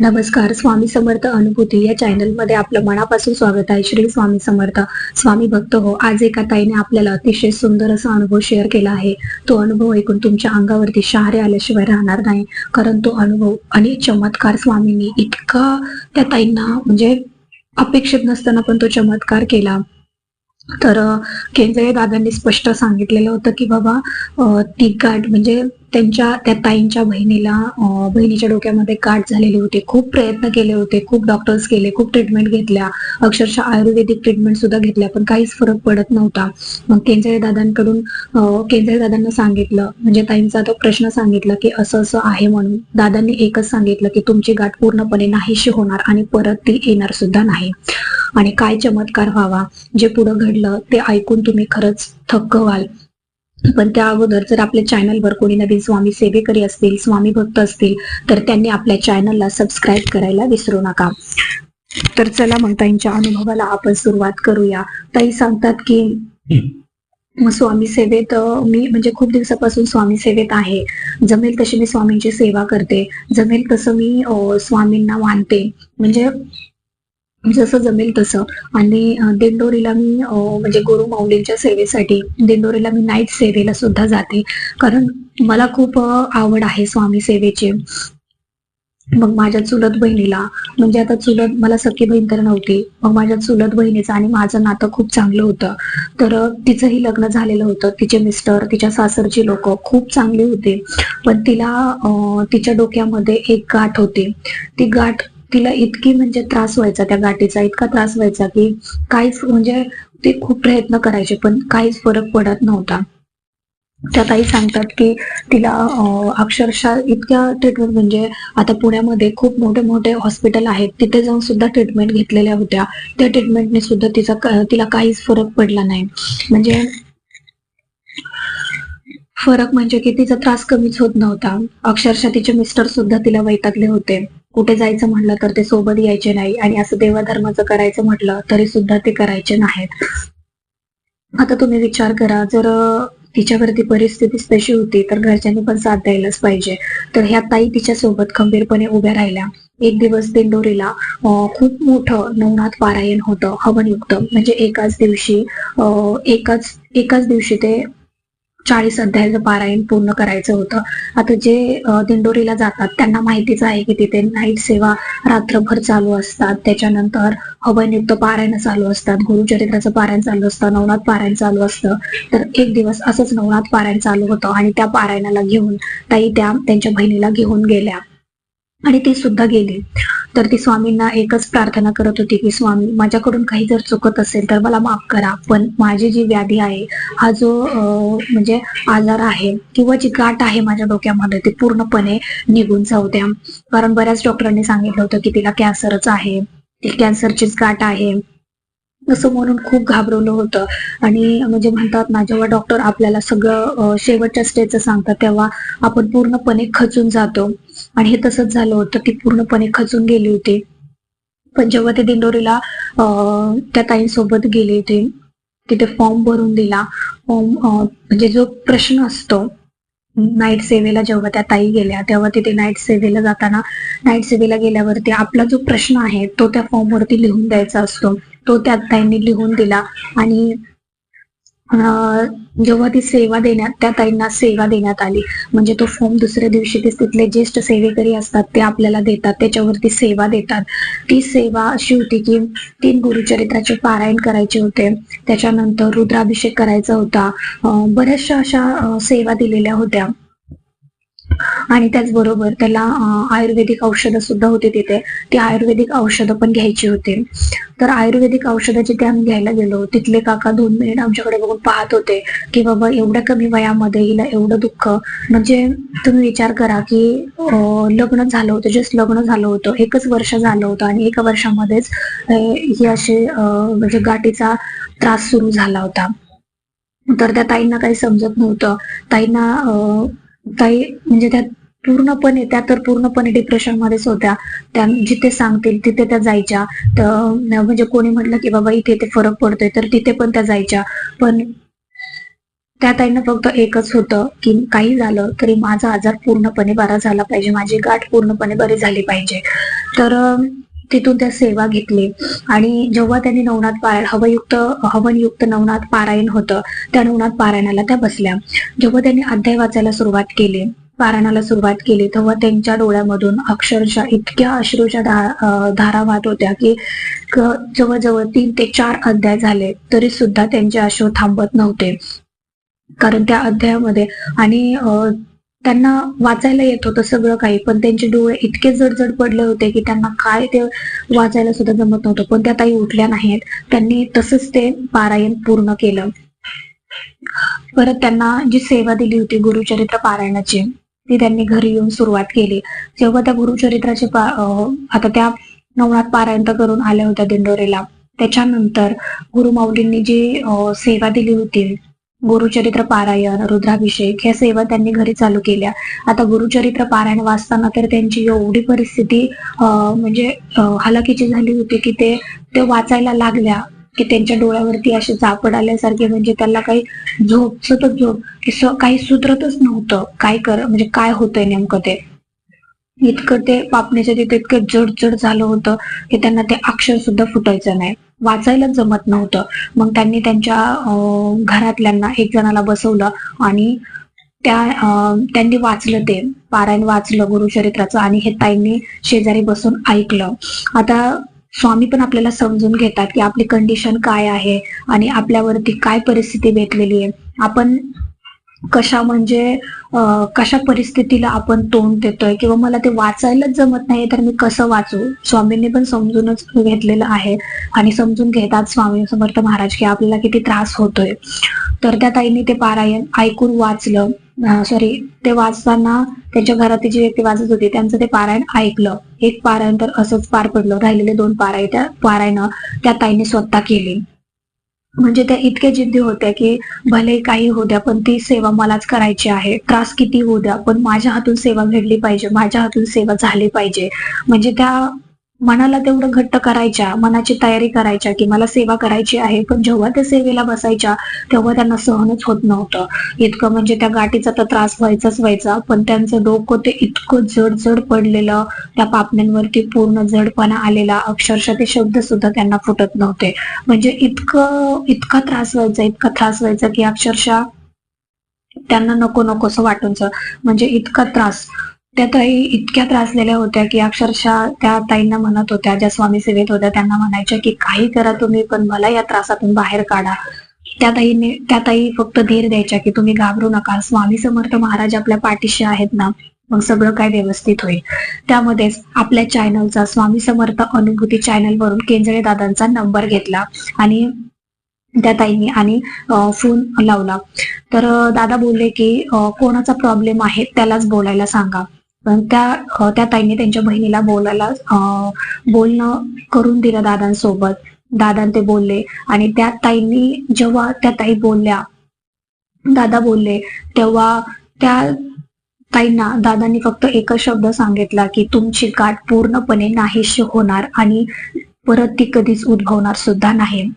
नमस्कार स्वामी समर्थ अनुभूती. या चॅनलमध्ये आपलं मनापासून स्वागत आहे. श्री स्वामी समर्थ स्वामी भक्त हो. आज एका ताईने आपल्याला अतिशय सुंदर असा अनुभव शेअर केला आहे. तो अनुभव ऐकून तुमच्या अंगावरती शहारे आल्याशिवाय राहणार नाही. कारण तो अनुभव आणि चमत्कार स्वामींनी इतका त्या ताईंना म्हणजे अपेक्षित नसताना पण तो चमत्कार केला. तर केंद्रीय दादांनी स्पष्ट सांगितलेलं होतं की बाबा ती गाठ म्हणजे त्यांच्या त्या ताईंच्या बहिणीला बहिणीच्या डोक्यामध्ये गाठ झालेली होती. खूप प्रयत्न केले होते. खूप डॉक्टर्स केले खूप ट्रीटमेंट घेतल्या. अक्षरशः आयुर्वेदिक ट्रीटमेंट सुद्धा घेतल्या पण काहीच फरक पडत नव्हता. मग केंद्रे दादांकडून अ, केंद्रे दादांना सांगितलं म्हणजे ताईंचा तो प्रश्न सांगितला की असं असं आहे म्हणून. दादांनी एकच सांगितलं की तुमची गाठ पूर्णपणे नाहीशी होणार आणि परत ती येणार सुद्धा नाही. आणि काय चमत्कार व्हावा. जे पुढे घडलं ते ऐकून तुम्ही खरंच थक्क व्हाल. पण त्या अगोदर जर आपल्या चॅनलवर कोणी नवीन स्वामी सेवेकरी असतील स्वामी भक्त असतील तर त्यांनी आपल्या चॅनलला सबस्क्राईब करायला विसरू नका. तर चला मग ताईंच्या अनुभवाला आपण सुरुवात करूया. ताई सांगतात की मग स्वामी सेवेत मी म्हणजे खूप दिवसापासून स्वामी सेवेत आहे. जमेल तशी मी स्वामींची सेवा करते. जमेल तसं मी स्वामींना मानते. म्हणजे जसं जमेल तसं. आणि दिंडोरीला मी म्हणजे गुरु माऊलींच्या सेवेसाठी दिंडोरीला मी नाईट सेवेला सुद्धा जाते. कारण मला खूप आवड आहे स्वामी सेवेची. मग माझ्या चुलत बहिणीला म्हणजे आता चुलत मला सखी बहीण तर नव्हती. मग माझ्या चुलत बहिणीचं आणि माझं नातं खूप चांगलं होतं. तर तिचंही लग्न झालेलं होतं. तिचे मिस्टर तिच्या सासरची लोक खूप चांगली होते. पण तिला तिच्या डोक्यामध्ये एक गाठ होती. ती गाठ तिला इतकी म्हणजे त्रास व्हायचा त्या गाठीचा इतका त्रास व्हायचा की काहीच म्हणजे ते खूप प्रयत्न करायचे पण काहीच फरक पडत नव्हता. त्या ताई सांगतात की तिला अक्षरशः इतक्या ट्रीटमेंट म्हणजे आता पुण्यामध्ये खूप मोठे मोठे हॉस्पिटल आहेत तिथे जाऊन सुद्धा ट्रीटमेंट घेतलेल्या होत्या. त्या ट्रीटमेंटने सुद्धा तिचा तिला काहीच फरक पडला नाही. म्हणजे फरक म्हणजे की तिचा त्रास कमीच होत नव्हता. अक्षरशः तिचे मिस्टर सुद्धा तिला वैतागले होते. कुठे जायचं म्हटलं तर ते सोबत यायचे नाही आणि असं देवाधर्माचं करायचं म्हटलं तरी सुद्धा ते करायचे नाहीत. आता तुम्ही विचार करा जर तिच्यावरती परिस्थितीच तशी होती तर घरच्यांनी पण साथ द्यायलाच पाहिजे. तर ह्या ताई तिच्या सोबत खंबीरपणे उभ्या राहिल्या. एक दिवस दिंडोरीला खूप मोठं नवनाथ पारायण होतं हवनयुक्त. म्हणजे एकाच दिवशी अं, एकाच एकाच दिवशी ते चाळीस अध्यायाचं पारायण पूर्ण करायचं होतं. आता जे दिंडोरीला जातात त्यांना माहितीच आहे की तिथे नाईट सेवा रात्रभर चालू असतात. त्याच्यानंतर हवनयुक्त पारायण चालू असतात. गुरुचरित्राचं पारायण चालू असतं नवनाथ पारायण चालू असतं. तर एक दिवस असंच नवनाथ पारायण चालू होतं आणि त्या पारायणाला घेऊन ताई त्या त्यांच्या बहिणीला घेऊन गेल्या. आणि ती सुद्धा गेली. तर ती स्वामींना एकच प्रार्थना करत होती की स्वामी माझ्याकडून काही जर चुकत असेल तर मला माफ करा पण माझी जी व्याधी आहे हा जो म्हणजे आजार आहे किंवा जी गाठ आहे माझ्या डोक्यामध्ये ती पूर्णपणे निघून जाऊ द्या. कारण बऱ्याच डॉक्टरांनी सांगितलं होतं की तिला कॅन्सरच आहे ती कॅन्सरचीच गाठ आहे. असं म्हणून खूप घाबरवलं होतं. आणि म्हणजे म्हणतात ना जेव्हा डॉक्टर आपल्याला सगळं शेवटच्या स्टेजचं सांगतात तेव्हा आपण पूर्णपणे खचून जातो. आणि हे तसंच झालं होतं ती पूर्णपणे खचून गेली होती. पण जेव्हा ते दिंडोरीला त्या ताईंसोबत गेले होते तिथे फॉर्म भरून दिला. फॉर्म म्हणजे जो प्रश्न असतो नाईट सेवेला जेव्हा त्या ताई गेल्या तेव्हा तिथे नाईट सेवेला जाताना नाईट सेवेला गेल्यावरती आपला जो प्रश्न आहे तो त्या फॉर्मवरती लिहून द्यायचा असतो. तो त्या ताईंनी लिहून दिला. आणि जेव्हा ती सेवा देण्यात त्या ताईंना सेवा देण्यात आली. म्हणजे तो फॉर्म दुसऱ्या दिवशी ते तिथले ज्येष्ठ सेवेकरी असतात ते आपल्याला देतात त्याच्यावरती सेवा देतात. ती सेवा अशी होती की तीन गुरुचरित्राचे पारायण करायचे होते. त्याच्यानंतर रुद्राभिषेक करायचा होता. बऱ्याचशा अशा सेवा दिलेल्या होत्या. आणि त्याचबरोबर त्याला आयुर्वेदिक औषधं सुद्धा होती तिथे. ती आयुर्वेदिक औषधं पण घ्यायची होती. तर आयुर्वेदिक औषधं जिथे आम्ही घ्यायला गेलो तिथले काका दोन मिनिट आमच्याकडे बघून पाहत होते की बाबा एवढ्या कमी वयामध्ये हिला एवढं दुःख. म्हणजे तुम्ही विचार करा की लग्न झालं होतं जस्ट लग्न झालं होतं. एकच वर्ष झालं होतं आणि एका वर्षामध्येच ही असे म्हणजे गाठीचा त्रास सुरू झाला होता. तर त्या ताईंना काही समजत नव्हतं. ताईंना काही म्हणजे त्या पूर्णपणे त्या तर पूर्णपणे डिप्रेशन मध्येच होत्या. त्या जिथे सांगतील तिथे त्या जायच्या. तर म्हणजे कोणी म्हटलं की बाबा इथे ते फरक पडतोय तर तिथे पण त्या जायच्या. पण त्या ताईंना फक्त एकच होतं की काही झालं तरी माझा आजार पूर्णपणे बरा झाला पाहिजे. माझी गाठ पूर्णपणे बरी झाली पाहिजे. तर तिथून त्या सेवा घेतली. आणि जेव्हा त्यांनी नवनाथ पारायण हवयुक्त हवनयुक्त नवनाथ पारायण होतं त्या नवनाथ पारायणाला त्या बसल्या. जेव्हा त्यांनी अध्याय वाचायला सुरुवात केली पारायणाला सुरुवात केली तेव्हा त्यांच्या डोळ्यामधून अक्षरशः इतक्या अश्रूच्या धा- धारा वाहत होत्या की क- जवळजवळ तीन ते चार अध्याय झाले तरी सुद्धा त्यांचे अश्रू थांबत नव्हते. कारण त्या अध्यायामध्ये आणि त्यांना वाचायला येत होतं सगळं काही पण त्यांचे डोळे इतके जडजड पडले होते की त्यांना काय ते वाचायला सुद्धा जमत नव्हतं. पण त्या ताई उठल्या नाहीत. त्यांनी तसंच ते पारायण पूर्ण केलं. परत त्यांना जी सेवा दिली होती गुरुचरित्र पारायणाची ती त्यांनी घरी येऊन सुरुवात केली. जेव्हा त्या गुरुचरित्राचे आता त्या नवनाथ पारायण करून आल्या होत्या दिंडोरीला त्याच्यानंतर गुरुमाऊलींनी जी अं, सेवा दिली होती गुरुचरित्र पारायण रुद्राभिषेक ह्या सेवा त्यांनी घरी चालू केल्या. आता गुरुचरित्र पारायण वाचताना तर त्यांची एवढी परिस्थिती म्हणजे हलाखीची झाली होती की ते ते वाचायला लागल्या की त्यांच्या डोळ्यावरती असे झापड आल्यासारखे म्हणजे त्याला काही झोप सतत झोप की काही सुधरतच नव्हतं. काय कर म्हणजे काय होतंय नेमकं ते? इतकं ते पापण्याच्या तिथे इतकं जड जड झालं होतं की त्यांना ते अक्षर सुद्धा फुटायचं नाही. वाचायलाच जमत नव्हतं. मग त्यांनी त्यांच्या घरातल्यांना एक जणाला बसवलं आणि त्या अं, त्यांनी वाचलं ते. पारायण वाचलं गुरुचरित्राचं आणि हे ताईंनी शेजारी बसून ऐकलं. आता स्वामी पण आपल्याला समजून घेतात की आपली कंडिशन काय आहे आणि आपल्यावरती काय परिस्थिती बेतलेली आहे. आपण कशा म्हणजे कशा परिस्थितीला आपण तोंड देतोय किंवा मला ते वाचायलाच जमत नाही तर मी कसं वाचू? स्वामींनी पण समजूनच घेतलेलं आहे आणि समजून घेतात स्वामी समर्थ महाराज की आपल्याला किती त्रास होतोय. तर त्या ताईंनी ते पारायण ऐकून वाचलं. सॉरी ते वाचताना त्यांच्या घरातील जी व्यक्ती वाचत होती त्यांचं ते पारायण ऐकलं. एक पारायण तर असंच पार पडलं. राहिलेले दोन पारायण त्या पारायण त्या ताईने स्वतः केली. म्हणजे त्या इतक्या जिद्दी होत्या की भले काही होऊ द्या पण ती सेवा मलाच करायची आहे. त्रास किती होऊ द्या पण माझ्या हातून सेवा घडली पाहिजे माझ्या हातून सेवा झाली पाहिजे. म्हणजे त्या मनाला तेवढं घट्ट करायच्या मनाची तयारी करायच्या की मला सेवा करायची आहे पण जेव्हा त्या सेवेला बसायच्या तेव्हा त्यांना सहनच होत नव्हतं. इतकं म्हणजे त्या गाठीचा तर त्रास व्हायचाच व्हायचा पण त्यांचं डोकं ते इतकं जड जड पडलेलं त्या पापण्यांवरती पूर्ण जडपणा आलेला अक्षरशः ते शब्द सुद्धा त्यांना फुटत नव्हते. म्हणजे इतकं इतका त्रास व्हायचा इतका त्रास व्हायचा की अक्षरशः त्यांना नको नको असं वाटूनच म्हणजे इतका त्रास. त्या ताई इतक्या त्रासलेल्या होत्या की अक्षरशः त्या ताईंना म्हणत होत्या ज्या स्वामी सेवेत होत्या त्यांना म्हणायच्या की काही करा तुम्ही पण मला या त्रासातून बाहेर काढा. त्या ताईने त्या ताई फक्त धीर द्यायच्या की तुम्ही घाबरू नका. स्वामी समर्थ महाराज आपल्या पाठीशी आहेत ना मग सगळं काय व्यवस्थित होईल. त्यामध्येच आपल्या चॅनलचा स्वामी समर्थ अनुभूती चॅनल वरून केंजळे दादांचा नंबर घेतला आणि त्या ताईंनी आणि फोन लावला. तर दादा बोलले की कोणाचा प्रॉब्लेम आहे त्यालाच बोलायला सांगा. त्या त्या ताईंनी त्यांच्या बहिणीला बोलायला अं, बोलणं करून दिलं दादांसोबत. दादा ते बोलले आणि त्या ताईंनी जेव्हा त्या ताई बोलल्या दादा बोलले तेव्हा त्या ताईंना दादांनी फक्त एकच शब्द सांगितला की तुमची गाठ पूर्णपणे नाहीशी होणार आणि परत ती कधीच उद्भवणार सुद्धा नाही.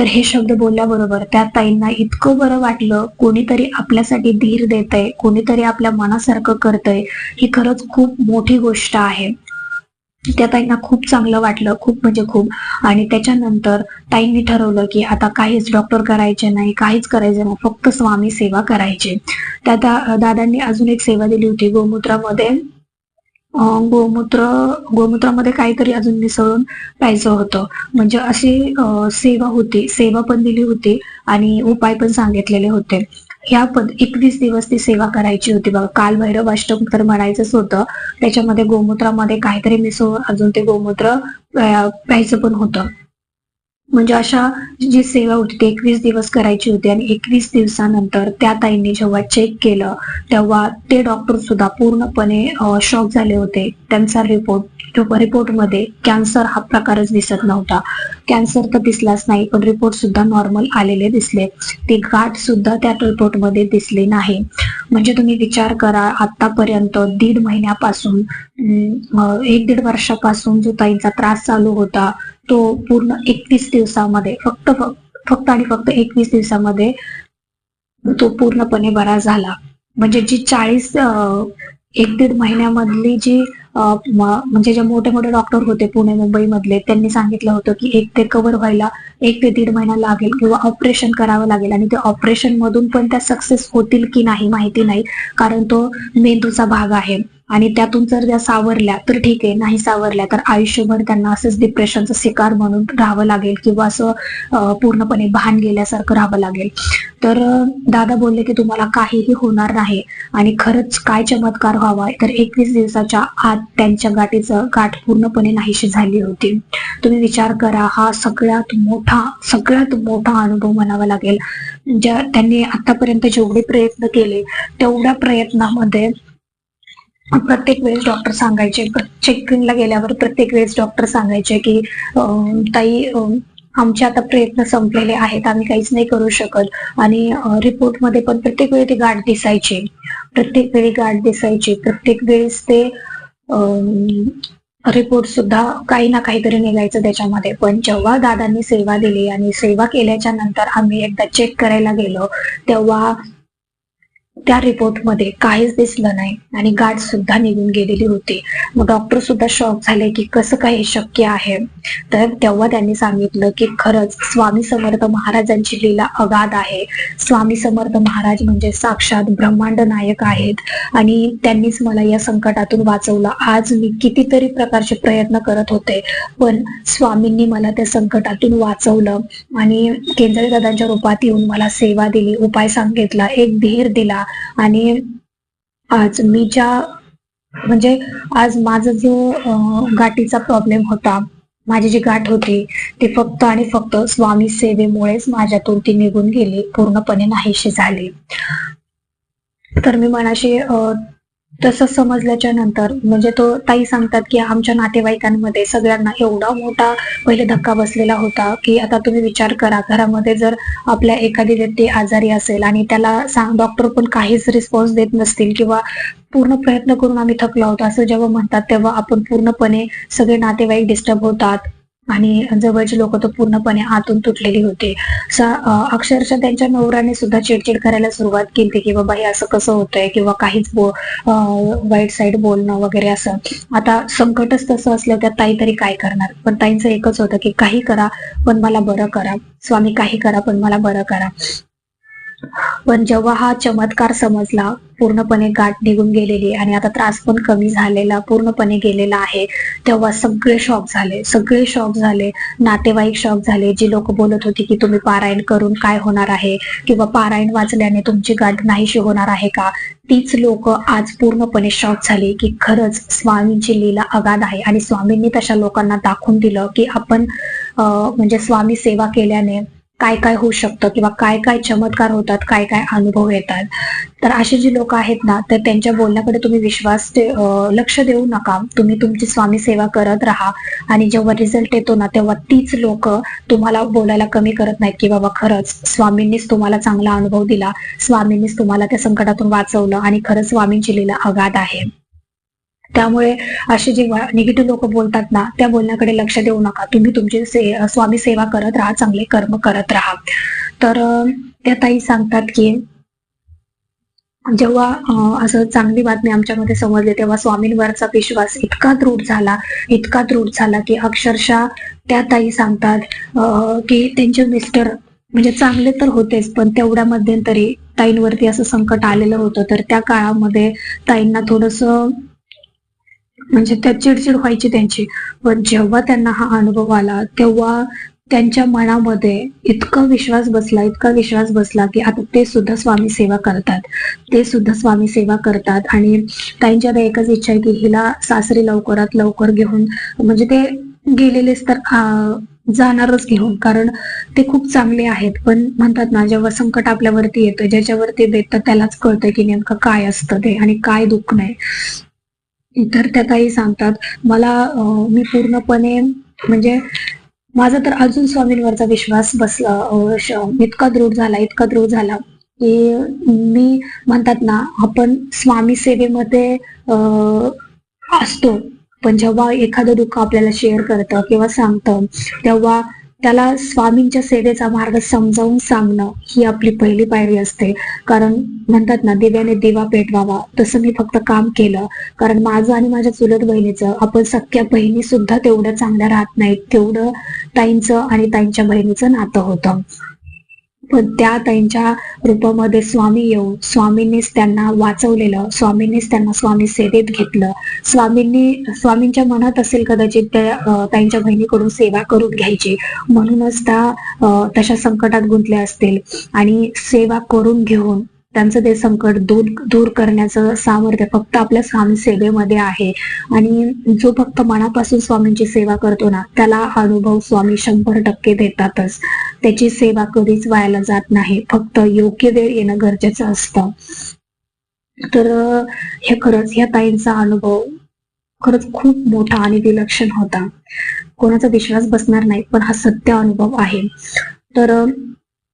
तर हे शब्द बोलल्याबरोबर त्या ताईंना इतकं बरं वाटलं कोणीतरी आपल्यासाठी धीर देतय कोणीतरी आपल्या मनासारखं करतय ही खरंच खूप मोठी गोष्ट आहे. त्या ताईंना खूप चांगलं वाटलं खूप म्हणजे खूप. आणि त्याच्यानंतर ताईंनी ठरवलं की आता काहीच डॉक्टर करायचे नाही काहीच करायचे नाही फक्त स्वामी सेवा करायची. त्या दादांनी अजून एक सेवा दिली होती गोमूत्रामध्ये. गोमूत्र गोमूत्रामध्ये काहीतरी अजून मिसळून प्यायचं होतं. म्हणजे अशी सेवा होती सेवा पण दिली होती आणि उपाय पण सांगितलेले होते. ह्या पद एकवीस दिवस ती सेवा करायची होती बघा. काल भैरव अष्टम तर म्हणायचंच होतं. त्याच्यामध्ये गोमूत्रामध्ये काहीतरी मिसळून अजून ते गोमूत्र प्यायचं पण होतं. म्हणजे अशा जी सेवा होती ती एकवीस दिवस करायची होती आणि एकवीस दिवसानंतर त्या ताईंनी जेव्हा चेक केलं तेव्हा ते डॉक्टर सुद्धा पूर्णपणे शॉक झाले होते. त्यांचा रिपोर्ट रिपोर्टमध्ये कॅन्सर हा प्रकारच दिसत नव्हता. कॅन्सर तर दिसलाच नाही पण रिपोर्ट सुद्धा नॉर्मल आलेले दिसले. ती गाठ सुद्धा त्या रिपोर्टमध्ये दिसली नाही. म्हणजे तुम्ही विचार करा आतापर्यंत दीड महिन्यापासून एक दीड वर्षापासून जो ताईंचा त्रास चालू होता तो पूर्ण एकवीस दिवसामध्ये फक्त फक्त आणि फक्त एकवीस दिवसामध्ये तो पूर्णपणे बरा झाला. म्हणजे जी चाळीस एक दीड महिन्यामधली जी म्हणजे जे मोठे मोठे डॉक्टर होते पुणे मुंबई मधले त्यांनी सांगितलं होतं की एक ते कव्हर व्हायला एक ते दीड महिना लागेल किंवा ऑपरेशन करावं लागेल आणि ते ऑपरेशन मधून पण त्या सक्सेस होतील की नाही माहिती नाही. कारण तो मेंदूचा भाग आहे. आणि त्यातून जर त्या सावरल्या तर ठीक आहे नाही सावरल्या तर आयुष्यभर त्यांना असंच डिप्रेशनचा शिकार म्हणून राहावं लागेल किंवा असं पूर्णपणे भान गेल्यासारखं राहावं लागेल. तर दादा बोलले की तुम्हाला काहीही होणार नाही आणि खरंच काय चमत्कार व्हावा तर एकवीस दिवसाच्या आत त्यांच्या गाठीचं गाठ पूर्णपणे नाहीशी झाली होती. तुम्ही विचार करा हा सगळ्यात मोठा सगळ्यात मोठा अनुभव म्हणावा लागेल. ज्या त्यांनी आतापर्यंत जेवढे प्रयत्न केले तेवढ्या प्रयत्नामध्ये प्रत्येक वेळेस डॉक्टर सांगायचे चेकिंगला गेल्यावर प्रत्येक वेळेस डॉक्टर सांगायचे की ताई आमचे आता प्रयत्न संपलेले आहेत आम्ही काहीच नाही करू शकत. आणि रिपोर्टमध्ये पण प्रत्येक वेळी ती गाठ दिसायची. प्रत्येक वेळी गाठ दिसायची. प्रत्येक वेळेस ते रिपोर्ट सुद्धा काही ना काहीतरी निघायचं त्याच्यामध्ये. पण जेव्हा दादांनी सेवा दिली आणि सेवा केल्याच्यानंतर आम्ही एकदा चेक करायला गेलो तेव्हा त्या रिपोर्टमध्ये काहीच दिसलं नाही. आणि गाठ सुद्धा निघून गेलेली होती. मग डॉक्टर सुद्धा शॉक झाले की कसं काय हे शक्य आहे? तर तेव्हा त्यांनी सांगितलं की खरंच स्वामी समर्थ महाराजांची लीला अगाध आहे. स्वामी समर्थ महाराज म्हणजे साक्षात ब्रह्मांड नायक आहेत. आणि त्यांनीच मला या संकटातून वाचवलं. आज मी कितीतरी प्रकारचे प्रयत्न करत होते पण स्वामींनी मला त्या संकटातून वाचवलं. आणि केंद्रीय दादांच्या रूपात येऊन मला सेवा दिली उपाय सांगितला एक धीर दिला. आणि आज मी ज्या म्हणजे आज माझा जो गाठीचा प्रॉब्लेम होता माझी जी गाठ होती ती फक्त आणि फक्त स्वामी सेवेमुळेच माझ्यातून ती निघून गेली पूर्णपणे नाहीशी झाली. तर मी मनाशी अं, तसं समजल्याच्या नंतर म्हणजे तो ताई सांगतात की आमच्या नातेवाईकांमध्ये सगळ्यांना एवढा मोठा पहिले धक्का बसलेला होता की आता तुम्ही विचार करा घरामध्ये जर आपल्या एखादी व्यक्ती आजारी असेल आणि त्याला सांग डॉक्टर पण काहीच रिस्पॉन्स देत नसतील किंवा पूर्ण प्रयत्न करून आम्ही थकलो आहोत असं जेव्हा म्हणतात तेव्हा आपण पूर्णपणे सगळे नातेवाईक डिस्टर्ब होतात. आणि जवळची लोक तर पूर्णपणे आतून तुटलेली होती. अक्षरशः त्यांच्या नवऱ्याने सुद्धा चिडचिड करायला सुरुवात केली की बाबा हे असं कसं होतंय? किंवा काहीच बो वाईट साईड बोलणं वगैरे असं. आता संकटच तसं असलं त्या ताई तरी काय करणार? पण ताईंचं एकच होतं की काही करा पण मला बरं करा. स्वामी काही करा पण मला बरं करा. पण जेव्हा हा चमत्कार समजला पूर्णपणे गाठ निघून गेलेली आणि आता त्रास पण कमी झालेला पूर्णपणे गेलेला आहे तेव्हा सगळे शॉक झाले. सगळे शॉक झाले. नातेवाईक शॉक झाले. जी लोक बोलत होती की तुम्ही पारायण करून काय होणार आहे किंवा पारायण वाचल्याने तुमची गाठ नाहीशी होणार आहे का? तीच लोक आज पूर्णपणे शॉक झाली की खरंच स्वामींची लीला अगाध आहे. आणि स्वामींनी तशा लोकांना दाखवून दिलं की आपण म्हणजे स्वामी सेवा केल्याने काय काय होऊ शकतं किंवा काय काय चमत्कार होतात काय काय अनुभव येतात. तर असे जे लोक आहेत ना तर त्यांच्या बोलण्याकडे तुम्ही विश्वास ठे- लक्ष देऊ नका. तुम्ही तुमची स्वामी सेवा करत राहा आणि जेव्हा रिझल्ट येतो ना तेव्हा तीच लोक तुम्हाला बोलायला कमी करत नाहीत की बाबा खरंच स्वामींनीच तुम्हाला चांगला अनुभव दिला स्वामींनीच तुम्हाला त्या संकटातून वाचवलं आणि खरंच स्वामींची लीला अगाध आहे. त्यामुळे असे जे निगेटिव्ह लोक बोलतात ना त्या बोलण्याकडे लक्ष देऊ नका. तुम्ही तुमची से स्वामी सेवा करत राहा चांगले कर्म करत राहा. तर त्या ताई सांगतात की जेव्हा असं चांगली बातमी आमच्यामध्ये समजली तेव्हा स्वामींवरचा विश्वास इतका दृढ झाला इतका दृढ झाला की अक्षरशः त्या ताई सांगतात की त्यांचे मिस्टर म्हणजे चांगले तर होतेच पण तेवढ्या मध्यंतरी ताईंवरती असं संकट आलेलं होतं. तर त्या काळामध्ये ताईंना थोडस म्हणजे त्या चिडचिड व्हायची त्यांची. पण जेव्हा त्यांना हा अनुभव आला तेव्हा त्यांच्या मनामध्ये इतका विश्वास बसला इतका विश्वास बसला की आता ते सुद्धा स्वामी सेवा करतात. ते सुद्धा स्वामी सेवा करतात आणि ताईंच्या आता एकच इच्छा आहे की हिला सासरी लवकरात लवकर घेऊन म्हणजे ते गेलेलेच तर जाणारच घेऊन कारण ते खूप चांगले आहेत. पण म्हणतात ना जेव्हा संकट आपल्यावरती येतं ज्याच्यावरती बेततं त्यालाच कळतं की नेमकं काय असतं ते आणि काय दुःख नाही. इतर त्या काही सांगतात. मला मी पूर्णपणे म्हणजे माझा तर अजून स्वामींवरचा विश्वास बसला श- इतका दृढ झाला इतका दृढ झाला की मी म्हणतात ना आपण स्वामी सेवेमध्ये असतो. पण जेव्हा एखादं दुःख आपल्याला शेअर करतं किंवा सांगतं तेव्हा त्याला स्वामींच्या सेवेचा मार्ग समजावून सांगणं ही आपली पहिली पायरी असते. कारण म्हणतात ना दिव्याने दिवा पेटवावा. तसं मी फक्त काम केलं. कारण माझं आणि माझ्या चुलत बहिणीचं आपण सख्या बहिणी सुद्धा तेवढ्या चांगल्या राहत नाहीत. तेवढं ताईंचं आणि ताईंच्या बहिणीचं नातं होतं. पण त्या ताईंच्या रूपामध्ये स्वामी येऊन स्वामींनीच त्यांना वाचवलेलं स्वामींनीच त्यांना स्वामी सेवेत घेतलं. स्वामींनी स्वामींच्या मनात असेल कदाचित त्या ताईंच्या बहिणीकडून सेवा करून घ्यायची. म्हणूनच त्या तशा संकटात गुंतल्या असतील. आणि सेवा करून घेऊन त्यांचं ते संकट दूर दूर करण्याचं सामर्थ्य फक्त आपल्या स्वामी सेवेमध्ये आहे. आणि जो फक्त मनापासून स्वामींची सेवा करतो ना त्याला अनुभव स्वामी शंभर टक्के देतातच. त्याची सेवा कधीच व्हायला जात नाही. फक्त योग्य वेळ येणं गरजेचं असतं. तर हे खरंच ह्या ताईंचा अनुभव खरंच खूप मोठा आणि विलक्षण होता. कोणाचा विश्वास बसणार नाही पण हा सत्य अनुभव आहे. तर